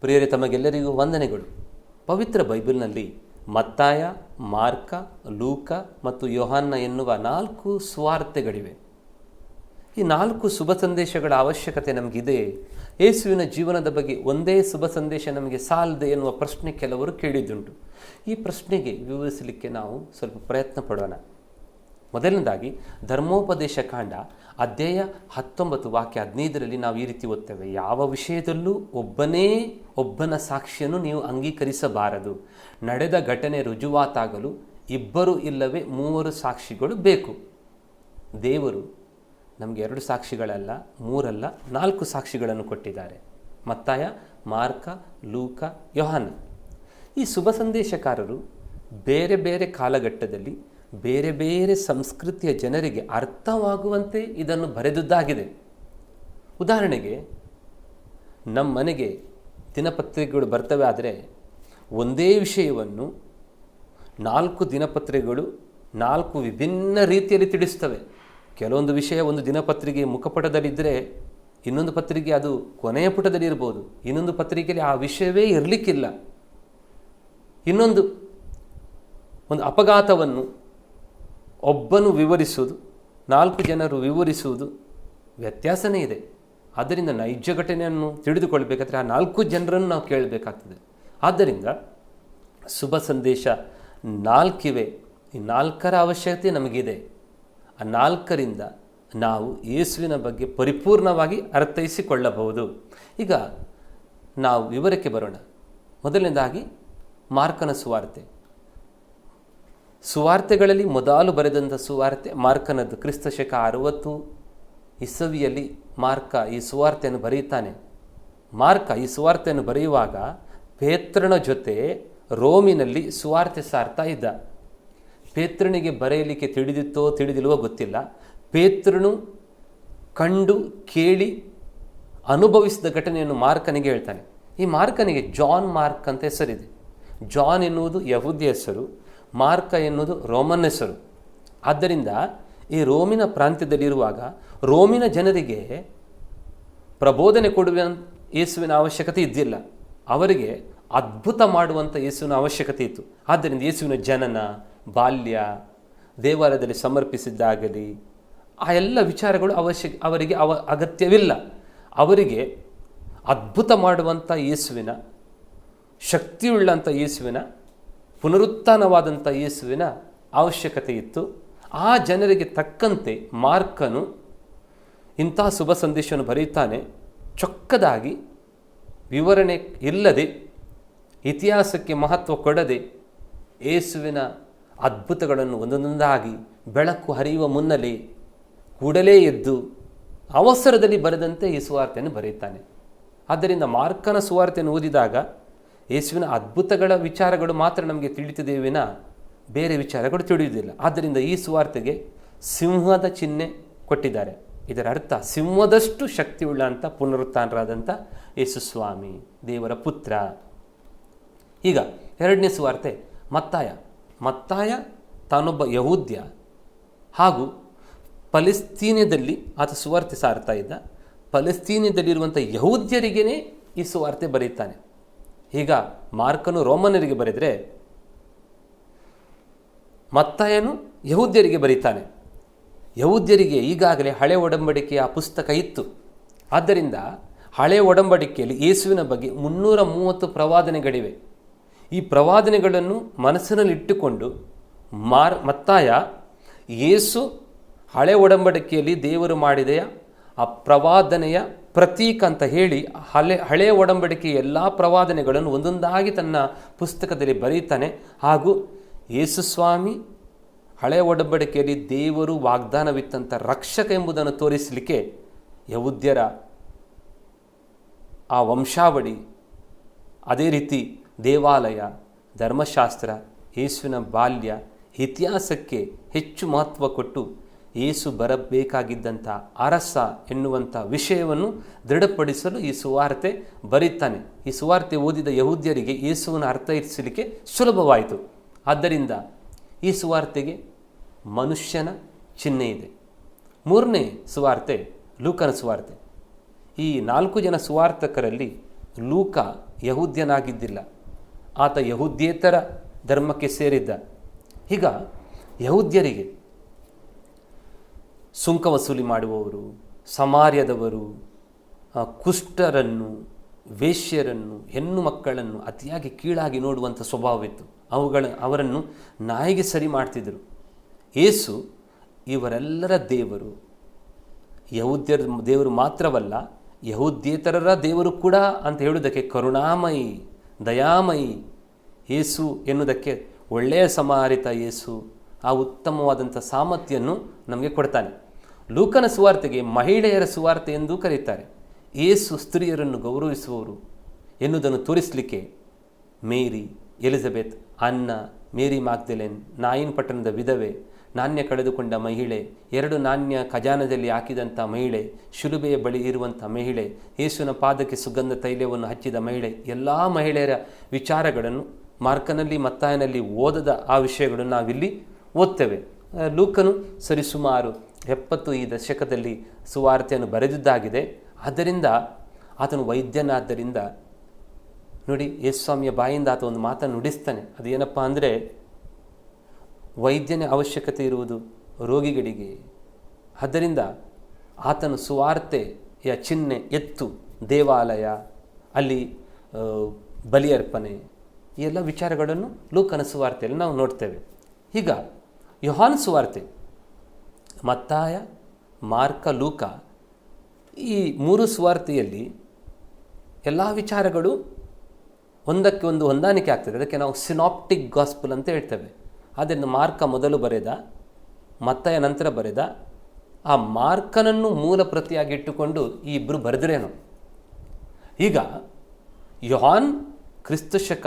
ಪ್ರಿಯರೇ, ತಮಗೆಲ್ಲರಿಗೂ ವಂದನೆಗಳು. ಪವಿತ್ರ ಬೈಬಲ್ನಲ್ಲಿ ಮತ್ತಾಯ, ಮಾರ್ಕ, ಲೂಕ ಮತ್ತು ಯೋಹಾನ್ನ ಎನ್ನುವ ನಾಲ್ಕು ಸ್ವಾರ್ಥೆಗಳಿವೆ. ಈ ನಾಲ್ಕು ಶುಭ ಸಂದೇಶಗಳ ಅವಶ್ಯಕತೆ ನಮಗಿದೆ. ಯೇಸುವಿನ ಜೀವನದ ಬಗ್ಗೆ ಒಂದೇ ಶುಭ ಸಂದೇಶ ನಮಗೆ ಸಾಲದೆ ಎನ್ನುವ ಪ್ರಶ್ನೆ ಕೆಲವರು ಕೇಳಿದ್ದುಂಟು. ಈ ಪ್ರಶ್ನೆಗೆ ವಿವರಿಸಲಿಕ್ಕೆ ನಾವು ಸ್ವಲ್ಪ ಪ್ರಯತ್ನ ಪಡೋಣ. ಮೊದಲನೇದಾಗಿ ಧರ್ಮೋಪದೇಶ ಕಾಂಡ, ಅಧ್ಯಾಯ ಹತ್ತೊಂಬತ್ತು, ವಾಕ್ಯ ಹದಿನೈದರಲ್ಲಿ ನಾವು ಈ ರೀತಿ ಓದ್ತೇವೆ, ಯಾವ ವಿಷಯದಲ್ಲೂ ಒಬ್ಬನೇ ಒಬ್ಬನ ಸಾಕ್ಷಿಯನ್ನು ನೀವು ಅಂಗೀಕರಿಸಬಾರದು. ನಡೆದ ಘಟನೆ ರುಜುವಾತಾಗಲು ಇಬ್ಬರು ಇಲ್ಲವೇ ಮೂವರು ಸಾಕ್ಷಿಗಳು ಬೇಕು. ದೇವರು ನಮಗೆ ಎರಡು ಸಾಕ್ಷಿಗಳಲ್ಲ, ಮೂರಲ್ಲ, ನಾಲ್ಕು ಸಾಕ್ಷಿಗಳನ್ನು ಕೊಟ್ಟಿದ್ದಾರೆ. ಮತ್ತಾಯ, ಮಾರ್ಕ, ಲೂಕ, ಯೋಹಾನ. ಈ ಶುಭ ಸಂದೇಶಕಾರರು ಬೇರೆ ಬೇರೆ ಕಾಲಘಟ್ಟದಲ್ಲಿ ಬೇರೆ ಬೇರೆ ಸಂಸ್ಕೃತಿಯ ಜನರಿಗೆ ಅರ್ಥವಾಗುವಂತೆ ಇದನ್ನು ಬರೆದುದಾಗಿದೆ ಉದಾಹರಣೆಗೆ ನಮ್ಮ ಮನೆಗೆ ದಿನಪತ್ರಿಕೆಗಳು ಬರ್ತವೆ ಆದರೆ ಒಂದೇ ವಿಷಯವನ್ನು ನಾಲ್ಕು ದಿನಪತ್ರಿಕೆಗಳು ನಾಲ್ಕು ವಿಭಿನ್ನ ರೀತಿಯಲ್ಲಿ ತಿಳಿಸ್ತವೆ. ಕೆಲವೊಂದು ವಿಷಯ ಒಂದು ದಿನಪತ್ರಿಕೆ ಮುಖಪಟದಲ್ಲಿದ್ದರೆ ಇನ್ನೊಂದು ಪತ್ರಿಕೆ ಅದು ಕೊನೆಯ ಪುಟದಲ್ಲಿ ಇರ್ಬೋದು, ಇನ್ನೊಂದು ಪತ್ರಿಕೆಯಲ್ಲಿ ಆ ವಿಷಯವೇ ಇರಲಿಕ್ಕಿಲ್ಲ. ಇನ್ನೊಂದು, ಒಂದು ಅಪಘಾತವನ್ನು ಒಬ್ಬನು ವಿವರಿಸುವುದು, ನಾಲ್ಕು ಜನರು ವಿವರಿಸುವುದು ವ್ಯತ್ಯಾಸನೇ ಇದೆ. ಆದ್ದರಿಂದ ನೈಜ ಘಟನೆಯನ್ನು ತಿಳಿದುಕೊಳ್ಬೇಕಾದ್ರೆ ಆ ನಾಲ್ಕು ಜನರನ್ನು ನಾವು ಕೇಳಬೇಕಾಗ್ತದೆ. ಆದ್ದರಿಂದ ಶುಭ ಸಂದೇಶ ನಾಲ್ಕಿವೆ. ಈ ನಾಲ್ಕರ ಅವಶ್ಯಕತೆ ನಮಗಿದೆ. ಆ ನಾಲ್ಕರಿಂದ ನಾವು ಯೇಸುವಿನ ಬಗ್ಗೆ ಪರಿಪೂರ್ಣವಾಗಿ ಅರ್ಥೈಸಿಕೊಳ್ಳಬಹುದು. ಈಗ ನಾವು ವಿವರಕ್ಕೆ ಬರೋಣ. ಮೊದಲನೇದಾಗಿ ಮಾರ್ಕನ ಸುವಾರ್ತೆ. ಸುವಾರ್ತೆಗಳಲ್ಲಿ ಮೊದಲು ಬರೆದಂಥ ಸುವಾರ್ತೆ ಮಾರ್ಕನದ್ದು ಕ್ರಿಸ್ತ ಶಕ ಅರುವತ್ತು ಇಸವಿಯಲ್ಲಿ ಮಾರ್ಕ ಈ ಸುವಾರ್ತೆಯನ್ನು ಬರೆಯುತ್ತಾನೆ. ಮಾರ್ಕ ಈ ಸುವಾರ್ತೆಯನ್ನು ಬರೆಯುವಾಗ ಪೇತ್ರನ ಜೊತೆ ರೋಮಿನಲ್ಲಿ ಸುವಾರ್ತೆ ಸಾರ್ತಾ ಇದ್ದ. ಪೇತ್ರನಿಗೆ ಬರೆಯಲಿಕ್ಕೆ ತಿಳಿದಿತ್ತೋ ತಿಳಿದಿಲ್ವೋ ಗೊತ್ತಿಲ್ಲ. ಪೇತ್ರನು ಕಂಡು ಕೇಳಿ ಅನುಭವಿಸಿದ ಘಟನೆಯನ್ನು ಮಾರ್ಕನಿಗೆ ಹೇಳ್ತಾನೆ. ಈ ಮಾರ್ಕನಿಗೆ ಜಾನ್ ಮಾರ್ಕ್ ಅಂತ ಹೆಸರಿದೆ. ಜಾನ್ ಎನ್ನುವುದು ಯಹುದಿ ಹೆಸರು. ಮಾರ್ಕ ಎನ್ನುವುದು ರೋಮನ್ ಹೆಸರು. ಆದ್ದರಿಂದ ಈ ರೋಮಿನ ಪ್ರಾಂತ್ಯದಲ್ಲಿರುವಾಗ ರೋಮಿನ ಜನರಿಗೆ ಪ್ರಬೋಧನೆ ಕೊಡುವ ಯೇಸುವಿನ ಅವಶ್ಯಕತೆ ಇದ್ದಿಲ್ಲ. ಅವರಿಗೆ ಅದ್ಭುತ ಮಾಡುವಂಥ ಯೇಸುವಿನ ಅವಶ್ಯಕತೆ ಇತ್ತು. ಆದ್ದರಿಂದ ಯೇಸುವಿನ ಜನನ, ಬಾಲ್ಯ, ದೇವಾಲಯದಲ್ಲಿ ಸಮರ್ಪಿಸಿದ್ದಾಗಲಿ, ಆ ಎಲ್ಲ ವಿಚಾರಗಳು ಅವಶ್ಯ, ಅವರಿಗೆ ಅವ, ಅಗತ್ಯವಿಲ್ಲ. ಅವರಿಗೆ ಅದ್ಭುತ ಮಾಡುವಂಥ ಯೇಸುವಿನ ಶಕ್ತಿಯುಳ್ಳಂಥ ಯೇಸುವಿನ ಪುನರುತ್ಥಾನವಾದಂಥ ಯೇಸುವಿನ ಅವಶ್ಯಕತೆ ಇತ್ತು. ಆ ಜನರಿಗೆ ತಕ್ಕಂತೆ ಮಾರ್ಕನು ಇಂತಹ ಶುಭ ಸಂದೇಶವನ್ನು ಬರೆಯುತ್ತಾನೆ. ಚೊಕ್ಕದಾಗಿ ವಿವರಣೆ ಇಲ್ಲದೆ, ಇತಿಹಾಸಕ್ಕೆ ಮಹತ್ವ ಕೊಡದೆ ಯೇಸುವಿನ ಅದ್ಭುತಗಳನ್ನು ಒಂದೊಂದಾಗಿ ಬೆಳಕು ಹರಿಯುವ ಮುನ್ನಲೇ ಕೂಡಲೇ ಎದ್ದು ಅವಸರದಲ್ಲಿ ಬರೆದಂತೆ ಈ ಸುವಾರ್ತೆಯನ್ನು ಬರೆಯುತ್ತಾನೆ. ಆದ್ದರಿಂದ ಮಾರ್ಕನ ಸುವಾರ್ತೆಯನ್ನು ಓದಿದಾಗ ಯೇಸುವಿನ ಅದ್ಭುತಗಳ ವಿಚಾರಗಳು ಮಾತ್ರ ನಮಗೆ ತಿಳಿತಿದೆ ವಿನ ಬೇರೆ ವಿಚಾರಗಳು ತಿಳಿಯುವುದಿಲ್ಲ. ಆದ್ದರಿಂದ ಈ ಸುವಾರ್ತೆಗೆ ಸಿಂಹದ ಚಿಹ್ನೆ ಕೊಟ್ಟಿದ್ದಾರೆ. ಇದರ ಅರ್ಥ ಸಿಂಹದಷ್ಟು ಶಕ್ತಿಯುಳ್ಳ ಅಂತ ಪುನರುತ್ಥಾನರಾದಂಥ ಯೇಸು ಸ್ವಾಮಿ, ದೇವರ ಪುತ್ರ. ಈಗ ಎರಡನೇ ಸುವಾರ್ತೆ ಮತ್ತಾಯ. ಮತ್ತಾಯ ತಾನೊಬ್ಬ ಯಹೂದ್ಯ ಹಾಗೂ ಪಲೆಸ್ತೀನ್ಯದಲ್ಲಿ ಆತ ಸುವಾರ್ತೆ ಸಾರ್ತಾ ಇದ್ದ. ಪಲೆಸ್ತೀನ್ಯದಲ್ಲಿರುವಂಥ ಯಹೂದ್ಯರಿಗೇ ಈ ಸುವಾರ್ತೆ ಬರೆಯುತ್ತಾನೆ. ಈಗ ಮಾರ್ಕನು ರೋಮನರಿಗೆ ಬರೆದರೆ ಮತ್ತಾಯನು ಯಹೂದ್ಯರಿಗೆ ಬರೀತಾನೆ. ಯಹೂದ್ಯರಿಗೆ ಈಗಾಗಲೇ ಹಳೆ ಒಡಂಬಡಿಕೆಯ ಪುಸ್ತಕ ಇತ್ತು. ಆದ್ದರಿಂದ ಹಳೆ ಒಡಂಬಡಿಕೆಯಲ್ಲಿ ಯೇಸುವಿನ ಬಗ್ಗೆ ಮುನ್ನೂರ ಮೂವತ್ತು ಪ್ರವಾದನೆಗಳಿವೆ. ಈ ಪ್ರವಾದನೆಗಳನ್ನು ಮನಸ್ಸಿನಲ್ಲಿಟ್ಟುಕೊಂಡು ಮಾರ್ ಮತ್ತಾಯ, ಯೇಸು ಹಳೆ ಒಡಂಬಡಿಕೆಯಲ್ಲಿ ದೇವರು ಮಾಡಿದೆಯ ಆ ಪ್ರವಾದನೆಯ ಪ್ರತೀಕ ಅಂತ ಹೇಳಿ ಹಳೆ ಹಳೆಯ ಒಡಂಬಡಿಕೆಯ ಎಲ್ಲ ಪ್ರವಾದನೆಗಳನ್ನು ಒಂದೊಂದಾಗಿ ತನ್ನ ಪುಸ್ತಕದಲ್ಲಿ ಬರೀತಾನೆ ಹಾಗೂ ಯೇಸುಸ್ವಾಮಿ ಹಳೆಯ ಒಡಂಬಡಿಕೆಯಲ್ಲಿ ದೇವರು ವಾಗ್ದಾನವಿತ್ತಂಥ ರಕ್ಷಕ ಎಂಬುದನ್ನು ತೋರಿಸಲಿಕ್ಕೆ ಯೌದ್ಯರ ಆ ವಂಶಾವಳಿ, ಅದೇ ರೀತಿ ದೇವಾಲಯ, ಧರ್ಮಶಾಸ್ತ್ರ, ಯೇಸುವಿನ ಬಾಲ್ಯ ಇತಿಹಾಸಕ್ಕೆ ಹೆಚ್ಚು ಮಹತ್ವ ಕೊಟ್ಟು ಯೇಸು ಬರಬೇಕಾಗಿದ್ದಂಥ ಅರಸ ಎನ್ನುವಂಥ ವಿಷಯವನ್ನು ದೃಢಪಡಿಸಲು ಈ ಸುವಾರ್ತೆ ಬರೀತಾನೆ. ಈ ಸುವಾರ್ತೆ ಓದಿದ ಯಹೂದ್ಯರಿಗೆ ಯೇಸುವನ್ನು ಅರ್ಥೈಸಲಿಕ್ಕೆ ಸುಲಭವಾಯಿತು. ಆದ್ದರಿಂದ ಈ ಸುವಾರ್ತೆಗೆ ಮನುಷ್ಯನ ಚಿಹ್ನೆ ಇದೆ. ಮೂರನೇ ಸುವಾರ್ತೆ, ಲೂಕನ ಸುವಾರ್ತೆ. ಈ ನಾಲ್ಕು ಜನ ಸುವಾರ್ತಕರಲ್ಲಿ ಲೂಕ ಯಹೂದ್ಯನಾಗಿದ್ದಿಲ್ಲ. ಆತ ಯಹೂದ್ಯೇತರ ಧರ್ಮಕ್ಕೆ ಸೇರಿದ್ದ. ಈಗ ಯಹೂದ್ಯರಿಗೆ ಸುಂಕ ವಸೂಲಿ ಮಾಡುವವರು, ಸಮಾರ್ಯದವರು ಕುಷ್ಠರನ್ನು, ವೇಶ್ಯರನ್ನು, ಹೆಣ್ಣು ಮಕ್ಕಳನ್ನು ಅತಿಯಾಗಿ ಕೀಳಾಗಿ ನೋಡುವಂಥ ಸ್ವಭಾವವಿತ್ತು. ಅವುಗಳ, ಅವರನ್ನು ನಾಯಿಗೆ ಸರಿ ಮಾಡ್ತಿದ್ದರು ಏಸು ಇವರೆಲ್ಲರ ದೇವರು, ಯಹೂದ್ಯರ ದೇವರು ಮಾತ್ರವಲ್ಲ, ಯಹೂದ್ಯೇತರರ ದೇವರು ಕೂಡ ಅಂತ ಹೇಳುವುದಕ್ಕೆ ಕರುಣಾಮಯಿ, ದಯಾಮಯಿ ಯೇಸು ಎನ್ನುವುದಕ್ಕೆ ಒಳ್ಳೆಯ ಸಮಾರಿತ ಯೇಸು ಆ ಉತ್ತಮವಾದಂಥ ಸಾಮರ್ಥ್ಯನ್ನು ನಮಗೆ ಕೊಡ್ತಾನೆ. ಲೂಕನ ಸುವಾರ್ತೆಗೆ ಮಹಿಳೆಯರ ಸುವಾರ್ತೆ ಎಂದು ಕರೆಯುತ್ತಾರೆ ಏಸು ಸ್ತ್ರೀಯರನ್ನು ಗೌರವಿಸುವವರು ಎನ್ನುವುದನ್ನು ತೋರಿಸಲಿಕ್ಕೆ Mary, Elizabeth, Anna, Mary Magdalene, Nain ಪಟ್ಟಣದ ವಿಧವೆ, ನಾಣ್ಯ ಕಳೆದುಕೊಂಡ ಮಹಿಳೆ, ಎರಡು ನಾಣ್ಯ ಖಜಾನದಲ್ಲಿ ಹಾಕಿದಂಥ ಮಹಿಳೆ, ಶಿಲುಬೆಯ ಬಳಿ ಇರುವಂಥ ಮಹಿಳೆ ಯೇಸುವಿನ ಪಾದಕ್ಕೆ ಸುಗಂಧ ತೈಲವನ್ನು ಹಚ್ಚಿದ ಮಹಿಳೆ, ಎಲ್ಲ ಮಹಿಳೆಯರ ವಿಚಾರಗಳನ್ನು ಮಾರ್ಕನಲ್ಲಿ, ಮತ್ತಾಯನಲ್ಲಿ ಓದದ ಆ ವಿಷಯಗಳನ್ನು ನಾವಿಲ್ಲಿ ಓದ್ತೇವೆ. ಲೂಕನು ಸರಿಸುಮಾರು ಎಪ್ಪತ್ತು ಈ ದಶಕದಲ್ಲಿ ಸುವಾರ್ತೆಯನ್ನು ಬರೆದಿದ್ದಾಗಿದೆ. ಆದ್ದರಿಂದ ಆತನು ವೈದ್ಯನಾದ್ದರಿಂದ ನೋಡಿ ಯೇಸ್ವಾಮಿಯ ಬಾಯಿಂದ ಆತ ಒಂದು ಮಾತನ್ನು ನುಡಿಸ್ತಾನೆ. ಅದು ಏನಪ್ಪ ಅಂದರೆ, ವೈದ್ಯನ ಅವಶ್ಯಕತೆ ಇರುವುದು ರೋಗಿಗಳಿಗೆ. ಆದ್ದರಿಂದ ಆತನು ಸುವಾರ್ತೆಯ ಚಿಹ್ನೆ ಎತ್ತು, ದೇವಾಲಯ, ಅಲ್ಲಿ ಬಲಿಯರ್ಪಣೆ ಈ ಎಲ್ಲ ವಿಚಾರಗಳನ್ನು ಲೂಕನ ಸುವಾರ್ತೆಯಲ್ಲಿ ನಾವು ನೋಡ್ತೇವೆ. ಈಗ ಯೋಹಾನ್ ಸುವಾರ್ತೆ. ಮತ್ತಾಯ, ಮಾರ್ಕ, ಲೂಕ. ಈ ಮೂರು ಸ್ವಾರ್ಥಿಯಲ್ಲಿ ಎಲ್ಲ ವಿಚಾರಗಳು ಒಂದಕ್ಕೆ ಒಂದು ಹೊಂದಾಣಿಕೆ ಆಗ್ತದೆ. ಅದಕ್ಕೆ ನಾವು ಸಿನಾಪ್ಟಿಕ್ ಗಾಸ್ಪಲ್ ಅಂತ ಹೇಳ್ತೇವೆ. ಅದನ್ನು ಮಾರ್ಕ ಮೊದಲು ಬರೆದ, ಮತ್ತಾಯ ನಂತರ ಬರೆದ, ಆ ಮಾರ್ಕನನ್ನು ಮೂಲ ಪ್ರತಿಯಾಗಿ ಇಟ್ಟುಕೊಂಡು ಈ ಇಬ್ಬರು ಬರೆದ್ರೇನು? ಈಗ ಯೋಹಾನ್ ಕ್ರಿಸ್ತ ಶಕ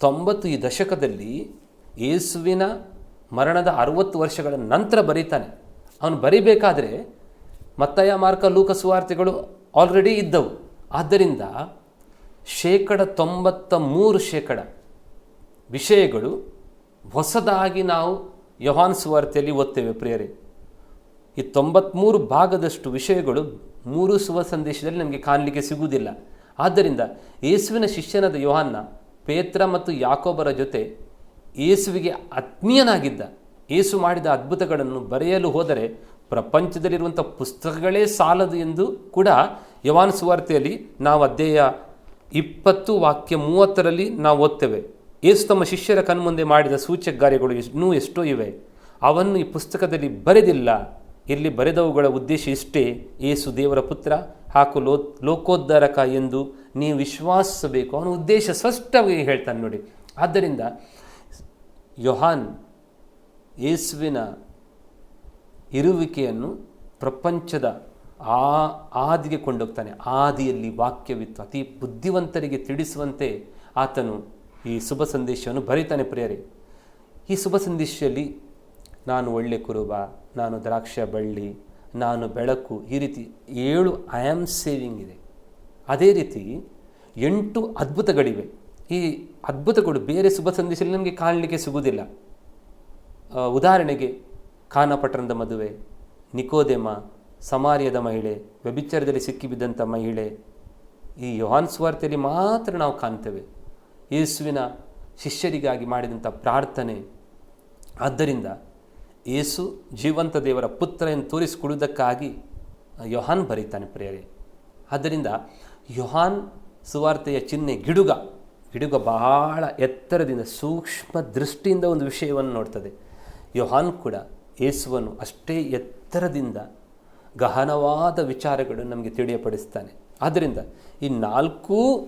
ತೊಂಬತ್ತು ಈ ದಶಕದಲ್ಲಿ ಯೇಸುವಿನ ಮರಣದ ಅರುವತ್ತು ವರ್ಷಗಳ ನಂತರ ಬರೀತಾನೆ. ಅವನು ಬರಿಬೇಕಾದ್ರೆ ಮತ್ತಯ, ಮಾರ್ಕ ಲೂಕ ಸುವಾರ್ತೆಗಳು ಆಲ್ರೆಡಿ ಇದ್ದವು. ಆದ್ದರಿಂದ ಶೇಕಡ ತೊಂಬತ್ತ ಮೂರು ಶೇಕಡ ವಿಷಯಗಳು ಹೊಸದಾಗಿ ನಾವು ಯೋಹಾನ್ ಸುವಾರ್ತೆಯಲ್ಲಿ ಓದ್ತೇವೆ ಪ್ರಿಯರೇ. ಈ ತೊಂಬತ್ತ್ಮೂರು ಭಾಗದಷ್ಟು ವಿಷಯಗಳು ಮೂರು ಸುವ ಸಂದೇಶದಲ್ಲಿ ನಮಗೆ ಕಾಣಲಿಕ್ಕೆ ಸಿಗುವುದಿಲ್ಲ. ಆದ್ದರಿಂದ ಯೇಸುವಿನ ಶಿಷ್ಯನಾದ ಯೋಹಾನ್ನ ಪೇತ್ರ ಮತ್ತು ಯಾಕೋಬರ ಜೊತೆ ಯೇಸುವಿಗೆ ಆತ್ಮೀಯನಾಗಿದ್ದ ಯೇಸು ಮಾಡಿದ ಅದ್ಭುತಗಳನ್ನು ಬರೆಯಲು ಹೋದರೆ ಪ್ರಪಂಚದಲ್ಲಿರುವಂಥ ಪುಸ್ತಕಗಳೇ ಸಾಲದು ಎಂದು ಕೂಡ ಯವಾನ್ ಸುವಾರ್ತೆಯಲ್ಲಿ ನಾವು ಅಧ್ಯಾಯ ಇಪ್ಪತ್ತು ವಾಕ್ಯ ಮೂವತ್ತರಲ್ಲಿ ನಾವು ಓದ್ತೇವೆ. ಏಸು ತಮ್ಮ ಶಿಷ್ಯರ ಕಣ್ಮುಂದೆ ಮಾಡಿದ ಸೂಚಕ ಕಾರ್ಯಗಳು ಇನ್ನೂ ಎಷ್ಟೋ ಇವೆ. ಅವನ್ನು ಈ ಪುಸ್ತಕದಲ್ಲಿ ಬರೆದಿಲ್ಲ. ಇಲ್ಲಿ ಬರೆದವುಗಳ ಉದ್ದೇಶ ಇಷ್ಟೇ. ಏಸು ದೇವರ ಪುತ್ರ ಹಾಕು ಲೋ, ಲೋಕೋದ್ಧಾರಕ ಎಂದು ನೀವು ವಿಶ್ವಾಸಿಸಬೇಕು. ಅವನ ಉದ್ದೇಶ ಸ್ಪಷ್ಟವಾಗಿ ಹೇಳ್ತಾನೆ ನೋಡಿ. ಆದ್ದರಿಂದ ಯೋಹಾನ್ ಯೇಸುವಿನ ಇರುವಿಕೆಯನ್ನು ಪ್ರಪಂಚದ ಆ ಆದಿಗೆ ಕೊಂಡೋಗ್ತಾನೆ. ಆದಿಯಲ್ಲಿ ವಾಕ್ಯವಿತ್ತು. ಅತಿ ಬುದ್ಧಿವಂತರಿಗೆ ತಿಳಿಸುವಂತೆ ಆತನು ಈ ಶುಭ ಸಂದೇಶವನ್ನು ಬರೀತಾನೆ ಪ್ರಿಯರೇ. ಈ ಶುಭ ಸಂದೇಶದಲ್ಲಿ ನಾನು ಒಳ್ಳೆ ಕುರುಬ, ನಾನು ದ್ರಾಕ್ಷ ಬಳ್ಳಿ, ನಾನು ಬೆಳಕು, ಈ ರೀತಿ ಏಳು ಐ ಆಮ್ ಸೇವಿಂಗ್ ಇದೆ. ಅದೇ ರೀತಿ ಎಂಟು ಅದ್ಭುತಗಳಿವೆ. ಈ ಅದ್ಭುತಗಳು ಬೇರೆ ಶುಭ ಸಂದೇಶದಲ್ಲಿ ನಮಗೆ ಕಾಣಲಿಕ್ಕೆ ಸಿಗುವುದಿಲ್ಲ. ಉದಾಹರಣೆಗೆ ಖಾನಪಟ್ಟಣದ ಮದುವೆ, ನಿಕೋದೆಮ, ಸಮಾರ್ಯದ ಮಹಿಳೆ, ವ್ಯಭಿಚಾರದಲ್ಲಿ ಸಿಕ್ಕಿಬಿದ್ದಂಥ ಮಹಿಳೆ, ಈ ಯೋಹಾನ್ ಸ್ವಾರ್ಥೆಯಲ್ಲಿ ಮಾತ್ರ ನಾವು ಕಾಣ್ತೇವೆ. ಯೇಸುವಿನ ಶಿಷ್ಯರಿಗಾಗಿ ಮಾಡಿದಂಥ ಪ್ರಾರ್ಥನೆ. ಆದ್ದರಿಂದ ಯೇಸು ಜೀವಂತ ದೇವರ ಪುತ್ರ ಎಂದು ತೋರಿಸಿಕೊಡುವುದಕ್ಕಾಗಿ ಯೋಹಾನ್ ಬರೀತಾನೆ ಪ್ರೇರೆ ಆದ್ದರಿಂದ ಯೋಹಾನ್ ಸುವಾರ್ತೆಯ ಚಿಹ್ನೆ ಗಿಡುಗ. ಗಿಡುಗ ಬಹಳ ಎತ್ತರದಿಂದ ಸೂಕ್ಷ್ಮ ದೃಷ್ಟಿಯಿಂದ ಒಂದು ವಿಷಯವನ್ನು ನೋಡ್ತದೆ. ಯೋಹಾನ್ ಕೂಡ ಯೇಸುವನ್ನು ಅಷ್ಟೇ ಎತ್ತರದಿಂದ ಗಹನವಾದ ವಿಚಾರಗಳನ್ನು ನಮಗೆ ತಿಳಿಯಪಡಿಸ್ತಾನೆ. ಆದ್ದರಿಂದ ಈ ನಾಲ್ಕೂ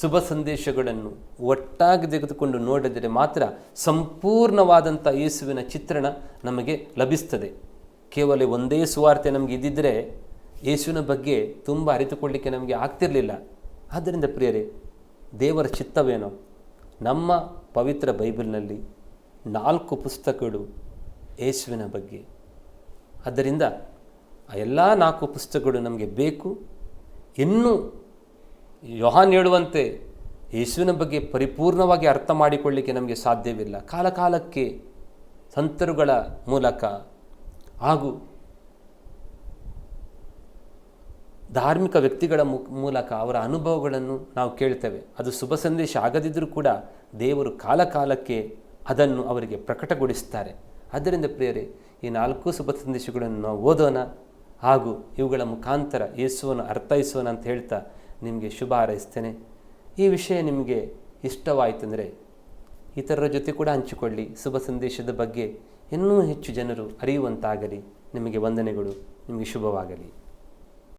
ಶುಭ ಸಂದೇಶಗಳನ್ನು ಒಟ್ಟಾಗಿ ತೆಗೆದುಕೊಂಡು ನೋಡಿದರೆ ಮಾತ್ರ ಸಂಪೂರ್ಣವಾದಂಥ ಯೇಸುವಿನ ಚಿತ್ರಣ ನಮಗೆ ಲಭಿಸ್ತದೆ. ಕೇವಲ ಒಂದೇ ಸುವಾರ್ತೆ ನಮಗೆ ಇದ್ದಿದ್ದರೆ ಯೇಸುವಿನ ಬಗ್ಗೆ ತುಂಬ ಅರಿತುಕೊಳ್ಳಿಕ್ಕೆ ನಮಗೆ ಆಗ್ತಿರಲಿಲ್ಲ. ಆದ್ದರಿಂದ ಪ್ರಿಯರೇ, ದೇವರ ಚಿತ್ತವೇನೋ ನಮ್ಮ ಪವಿತ್ರ ಬೈಬಲ್ನಲ್ಲಿ ನಾಲ್ಕು ಪುಸ್ತಕಗಳು ಯೇಸುವಿನ ಬಗ್ಗೆ. ಆದ್ದರಿಂದ ಆ ಎಲ್ಲ ನಾಲ್ಕು ಪುಸ್ತಕಗಳು ನಮಗೆ ಬೇಕು. ಇನ್ನೂ ಯೋಹಾನ್ ಹೇಳುವಂತೆ ಯೇಸುವಿನ ಬಗ್ಗೆ ಪರಿಪೂರ್ಣವಾಗಿ ಅರ್ಥ ಮಾಡಿಕೊಳ್ಳಿಕ್ಕೆ ನಮಗೆ ಸಾಧ್ಯವಿಲ್ಲ. ಕಾಲಕಾಲಕ್ಕೆ ಸಂತರುಗಳ ಮೂಲಕ ಹಾಗೂ ಧಾರ್ಮಿಕ ವ್ಯಕ್ತಿಗಳ ಮೂಲಕ ಅವರ ಅನುಭವಗಳನ್ನು ನಾವು ಕೇಳ್ತೇವೆ. ಅದು ಶುಭ ಸಂದೇಶ ಆಗದಿದ್ದರೂ ಕೂಡ ದೇವರು ಕಾಲ ಕಾಲಕ್ಕೆ ಅದನ್ನು ಅವರಿಗೆ ಪ್ರಕಟಗೊಳಿಸ್ತಾರೆ. ಆದ್ದರಿಂದ ಪ್ರಿಯರೇ, ಈ ನಾಲ್ಕು ಶುಭ ಸಂದೇಶಗಳನ್ನು ನಾವು ಓದೋಣ. ಹಾಗೂ ಇವುಗಳ ಮುಖಾಂತರ ಯೇಸುವನ್ನು ಅರ್ಥೈಸೋಣ ಅಂತ ಹೇಳ್ತಾ ನಿಮಗೆ ಶುಭ ಹಾರೈಸ್ತೇನೆ. ಈ ವಿಷಯ ನಿಮಗೆ ಇಷ್ಟವಾಯಿತು ಅಂದರೆ ಇತರರ ಜೊತೆ ಕೂಡ ಹಂಚಿಕೊಳ್ಳಿ. ಶುಭ ಸಂದೇಶದ ಬಗ್ಗೆ ಇನ್ನೂ ಹೆಚ್ಚು ಜನರು ಅರಿಯುವಂತಾಗಲಿ. ನಿಮಗೆ ವಂದನೆಗಳು. ನಿಮಗೆ ಶುಭವಾಗಲಿ.